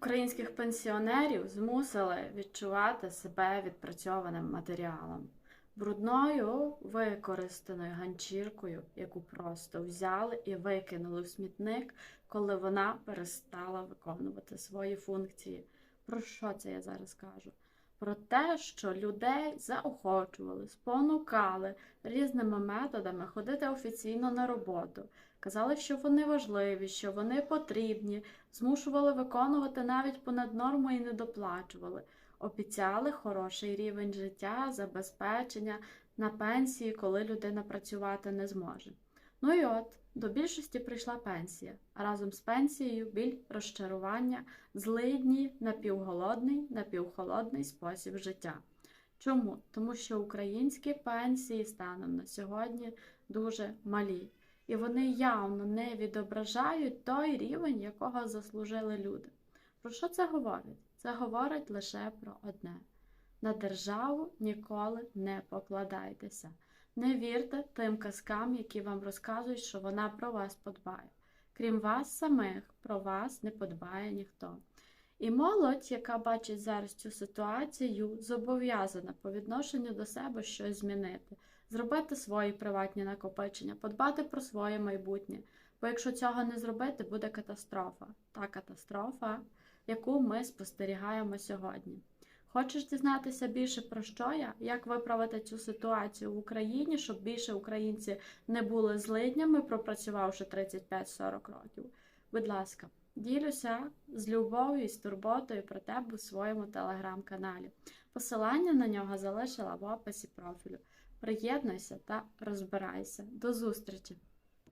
Українських пенсіонерів змусили відчувати себе відпрацьованим матеріалом, брудною використаною ганчіркою, яку просто взяли і викинули в смітник, коли вона перестала виконувати свої функції. Про що це я зараз кажу? Про те, що людей заохочували, спонукали різними методами ходити офіційно на роботу. Казали, що вони важливі, що вони потрібні, змушували виконувати навіть понад норму і не доплачували. Обіцяли хороший рівень життя, забезпечення на пенсії, коли людина працювати не зможе. Ну і от, до більшості прийшла пенсія, а разом з пенсією біль, розчарування, злидні, напівголодний, напівхолодний спосіб життя. Чому? Тому що українські пенсії станом на сьогодні дуже малі, і вони явно не відображають той рівень, якого заслужили люди. Про що це говорить? Це говорить лише про одне: на державу ніколи не покладайтеся. Не вірте тим казкам, які вам розказують, що вона про вас подбає. Крім вас самих, про вас не подбає ніхто. І молодь, яка бачить зараз цю ситуацію, зобов'язана по відношенню до себе щось змінити, зробити свої приватні накопичення, подбати про своє майбутнє. Бо якщо цього не зробити, буде катастрофа. Та катастрофа, яку ми спостерігаємо сьогодні. Хочеш дізнатися більше про що я, як виправити цю ситуацію в Україні, щоб більше українці не були злиднями, пропрацювавши 35-40 років? Будь ласка, ділюся з любов'ю і з турботою про тебе у своєму телеграм-каналі. Посилання на нього залишила в описі профілю. Приєднуйся та розбирайся. До зустрічі!